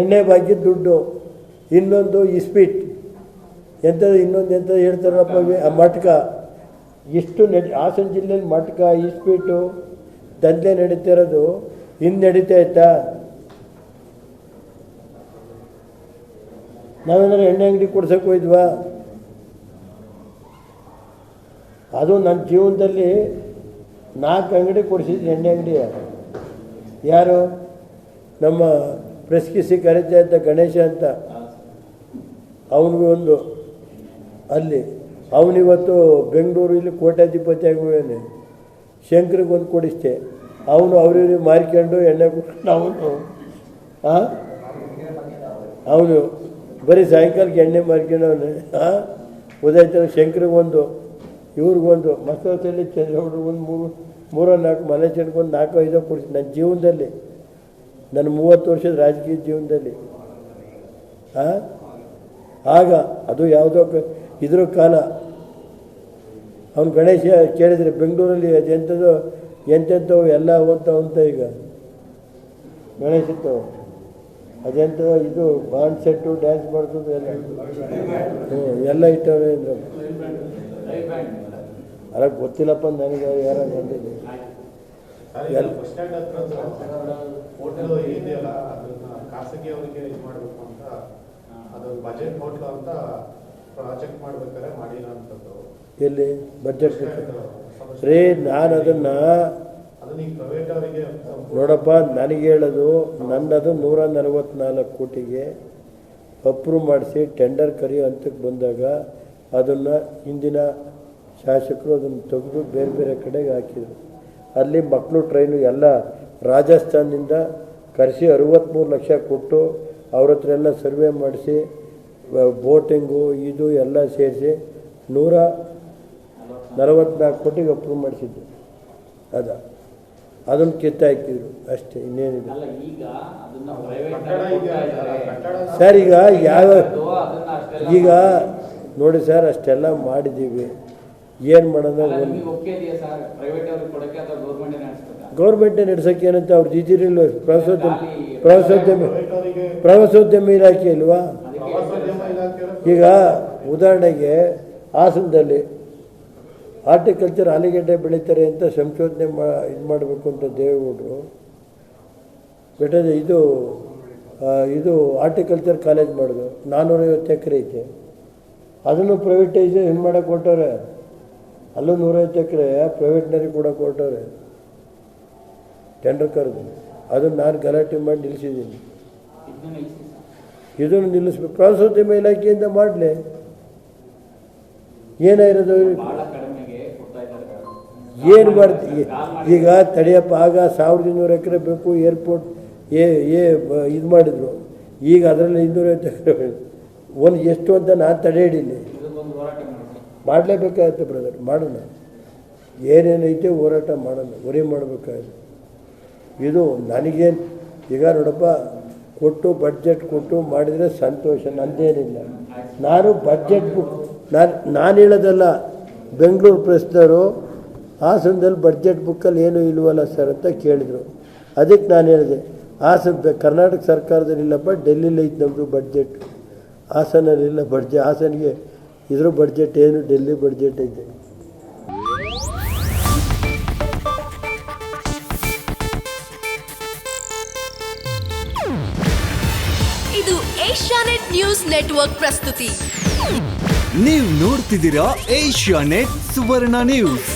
ಎಣ್ಣೆ ಬಾಕಿ ದುಡ್ಡು, ಇನ್ನೊಂದು ಇಸ್ಪೀಟ್. ಎಂಥದ್ದು ಇನ್ನೊಂದು ಎಂಥದ್ದು ಹೇಳ್ತಾರಪ್ಪ ಮಟ್ಕ. ಇಷ್ಟು ನಡಿ ಹಾಸನ ಜಿಲ್ಲೆಯಲ್ಲಿ ಮಟ್ಕ, ಇಸ್ಪೀಟು, ದಂಧೆ ನಡೀತಿರೋದು ಇನ್ನು ನಡೀತಾ ಇತ್ತಾ? ನಾವೇನಾದ್ರು ಎಣ್ಣೆ ಅಂಗಡಿ ಕೊಡ್ಸಕ್ಕೆ ಹೋಯ್ದ್ವಾ? ಅದು ನನ್ನ ಜೀವನದಲ್ಲಿ ನಾಲ್ಕು ಅಂಗಡಿ ಕೊಡಿಸಿದ್ದು ಎಣ್ಣೆ ಅಂಗಡಿ. ಯಾರು? ನಮ್ಮ ಪ್ರೆಸ್ ಕಿಸಿ ಕರೀತಾ ಇದ್ದ ಗಣೇಶ ಅಂತ. ಅವನಿಗೆ ಒಂದು ಅಲ್ಲಿ, ಅವನಿವತ್ತು ಬೆಂಗಳೂರು ಇಲ್ಲಿ ಕೋಟ್ಯಾಧಿಪತಿ ಆಗುವೇನೆ ಶಂಕರಿಗೆ ಒಂದು ಕೊಡಿಸ್ತೆ. ಅವನು ಅವ್ರಿವ್ರಿಗೆ ಮಾರಿಕೊಂಡು ಎಣ್ಣೆ ಕೊಟ್ಕೊಂಡು ಅವನು ಹಾಂ ಅವನು ಬರೀ ಸಾಯಂಕಾಲಕ್ಕೆ ಎಣ್ಣೆ ಮಾರ್ಕೊಂಡವನೆ ಹಾಂ ಉದಯತನ ಶಂಕರಿಗೊಂದು ಇವ್ರಿಗೊಂದು ಚಂದ್ರಗೌಡ್ರಿಗೆ ಒಂದು ಮೂರು ಮೂರೋ ನಾಲ್ಕು, ಮನೆ ಒಂದು ನಾಲ್ಕು, ಐದೋ ಕೊಡಿಸ್ತೀನಿ ನನ್ನ ಜೀವನದಲ್ಲಿ ನನ್ನ ಮೂವತ್ತು ವರ್ಷದ ರಾಜಕೀಯ ಜೀವನದಲ್ಲಿ. ಆಗ ಅದು ಯಾವುದೋ ಇದ್ರ ಕಾಲ ಅವನು ಗಣೇಶ ಕೇಳಿದರೆ ಬೆಂಗಳೂರಲ್ಲಿ ಅದೆಂಥದ್ದು ಎಂತೆಂಥವು ಎಲ್ಲ ಅಂತ ಈಗ. ಗಣೇಶ ಅದೆಂಥ ಇದು ಬಾಂಡ್ ಸೆಟ್ಟು, ಡ್ಯಾನ್ಸ್ ಮಾಡ್ತದ್ದು ಎಲ್ಲ. ಹ್ಞೂ, ಎಲ್ಲ ಇಟ್ಟವ್ರೆ ಅಂದ್ರೆ. ಅಲ್ಲ ಗೊತ್ತಿಲ್ಲಪ್ಪ ನನಗೆ ಯಾರು ಬಂದಿದೆ ಇದೆಯಲ್ಲ ಅದನ್ನ ಖಾಸಗಿ ಅವರಿಗೆ ಇದು ಮಾಡಬೇಕು ಅಂತ ಅದೊಂದು ಬಜೆಟ್ ಹೋಟ್ಲು ಅಂತ ಪ್ರಾಜೆಕ್ಟ್ ಮಾಡ್ಬೇಕಾದ್ರೆ ಮಾಡಿರೋಂಥದ್ದು ಎಲ್ಲಿ? ಬಜೆಟ್ ರೇ ನಾನು ಅದನ್ನು ನೋಡಪ್ಪ ನನಗೆ ಹೇಳೋದು ನನ್ನದು ನೂರ ನಲವತ್ನಾಲ್ಕು ಕೋಟಿಗೆ ಅಪ್ರೂವ್ ಮಾಡಿಸಿ ಟೆಂಡರ್ ಕರೆಯೋ ಹಂತಕ್ಕೆ ಬಂದಾಗ ಅದನ್ನು ಹಿಂದಿನ ಶಾಸಕರು ಅದನ್ನು ತೆಗೆದು ಬೇರೆ ಬೇರೆ ಕಡೆಗೆ ಹಾಕಿದರು. ಅಲ್ಲಿ ಮಕ್ಕಳು ಟ್ರೈನು ಎಲ್ಲ ರಾಜಸ್ಥಾನದಿಂದ ಕರೆಸಿ ಅರುವತ್ತ್ಮೂರು ಲಕ್ಷ ಕೊಟ್ಟು ಅವ್ರ ಹತ್ರ ಎಲ್ಲ ಸರ್ವೆ ಮಾಡಿಸಿ ಬೋಟಿಂಗು ಇದು ಎಲ್ಲ ಸೇರಿಸಿ ನೂರ ನಲವತ್ನಾಲ್ಕು ಕೋಟಿಗೆ ಅಪ್ರೂವ್ ಮಾಡಿಸಿದ್ದು ಅದ. ಅದನ್ನು ಕಿತ್ತಾಕಿದ್ರು ಅಷ್ಟೇ ಇನ್ನೇನಿದೆ ಅಲ್ಲ ಈಗ ಅದನ್ನ ಪ್ರೈವೇಟ್ ಕಟ್ಟಡ ಇದೆಯಲ್ಲ ಸರ್, ಈಗ ಯಾವ ಈಗ ನೋಡಿ ಸರ್ ಅಷ್ಟೆಲ್ಲ ಮಾಡಿದ್ದೀವಿ. ಏನು ಅಥವಾ ಗೌರ್ಮೆಂಟ್ ನಡೆಸೋಕೆ ಏನಂತ ಅವ್ರು ಜಿಜಿರಿಲ್ವ? ಪ್ರವಾಸೋದ್ಯಮ ಪ್ರವಾಸೋದ್ಯಮ ಪ್ರವಾಸೋದ್ಯಮ ಇಲಾಖೆ ಇಲ್ವಾ? ಈಗ ಉದಾಹರಣೆಗೆ ಹಾಸನದಲ್ಲಿ ಹಾರ್ಟಿಕಲ್ಚರ್ ಆಲೂಗಡ್ಡೆ ಬೆಳೀತಾರೆ ಅಂತ ಸಂಶೋಧನೆ ಮಾ ಇದು ಮಾಡಬೇಕು ಅಂತ ದೇವೇಗೌಡರು. ಬೆಟ್ಟದ ಇದು ಇದು ಹಾರ್ಟಿಕಲ್ಚರ್ ಕಾಲೇಜ್ ಮಾಡೋದು. ನಾನ್ನೂರೈವತ್ತು ಎಕರೆ ಐತೆ. ಅದನ್ನು ಪ್ರೈವೇಟೈಸೇಷನ್ ಮಾಡೋಕ್ಕೆ ಕೊಟ್ಟವ್ರೆ ಅಲ್ಲೂ ನೂರೈವತ್ತು ಎಕರೆ ಪ್ರೈವೇಟ್ನರಿಗೆ ಕೂಡ ಕೊಟ್ಟವ್ರೆ. ಟೆಂಡರ್ ಕರೆದು. ಅದನ್ನು ನಾನು ಗಲಾಟೆ ಮಾಡಿ ನಿಲ್ಲಿಸಿದ್ದೀನಿ. ಇದನ್ನ ನಿಲ್ಲಿಸ್ಬೇಕು. ಪ್ರವಾಸೋದ್ಯಮ ಇಲಾಖೆಯಿಂದ ಮಾಡಲಿ. ಏನಾಗಿರೋದು ಏನು ಮಾಡ್ತೀವಿ ಈಗ ತಡೆಯಪ್ಪ, ಆಗ ಸಾವಿರದ ಇನ್ನೂರು ಎಕರೆ ಬೇಕು, ಏರ್ಪೋರ್ಟ್, ಏ ಏ ಇದು ಮಾಡಿದ್ರು. ಈಗ ಅದರಲ್ಲಿ ಇನ್ನೂರೈವತ್ತು ಎಕರೆ ಒಂದು ಎಷ್ಟು ಅಂತ ನಾನು ತಡೆ ಮಾಡಿ ಮಾಡಲೇಬೇಕಾಗತ್ತೆ ಬ್ರದರ್ ಮಾಡೋಣ. ಏನೇನೈತೆ ಹೋರಾಟ ಮಾಡೋಣ ಹೊರೆ ಮಾಡಬೇಕಾಗುತ್ತೆ ಇದು ನನಗೇನು, ಈಗ ನೋಡಪ್ಪ, ಕೊಟ್ಟು ಬಡ್ಜೆಟ್ ಕೊಟ್ಟು ಮಾಡಿದರೆ ಸಂತೋಷ, ನಂದೇನಿಲ್ಲ. ನಾನು ಬಡ್ಜೆಟ್ ಬುಕ್ ನಾನು ನಾನು ಹೇಳೋದಲ್ಲ, ಬೆಂಗಳೂರು ಪ್ರೆಸ್ನವರು ಹಾಸನದಲ್ಲಿ ಬಡ್ಜೆಟ್ ಬುಕ್ಕಲ್ಲಿ ಏನೂ ಇಲ್ವಲ್ಲ ಸರ್ ಅಂತ ಕೇಳಿದರು. ಅದಕ್ಕೆ ನಾನು ಹೇಳಿದೆ, ಹಾಸನ ಕರ್ನಾಟಕ ಸರ್ಕಾರದಲ್ಲಿ ಇಲ್ಲಪ್ಪ ಐತೆ ನಮ್ಮದು ಬಡ್ಜೆಟ್ ಹಾಸನಲ್ಲಿಲ್ಲ ಬಡ್ಜೆ ಹಾಸನಿಗೆ ಇದ್ರ ಬಡ್ಜೆಟ್ ಏನು? ಡೆಲ್ಲಿ ಬಡ್ಜೆಟ್ ಐತೆ. ಇದು ಏಷ್ಯಾನೆಟ್ ನ್ಯೂಸ್ ನೆಟ್ವರ್ಕ್ ಪ್ರಸ್ತುತಿ. ನೀವು ನೋಡ್ತಿದ್ದೀರಾ ಏಷ್ಯಾ ನೆಟ್ ಸುವರ್ಣ ನ್ಯೂಸ್.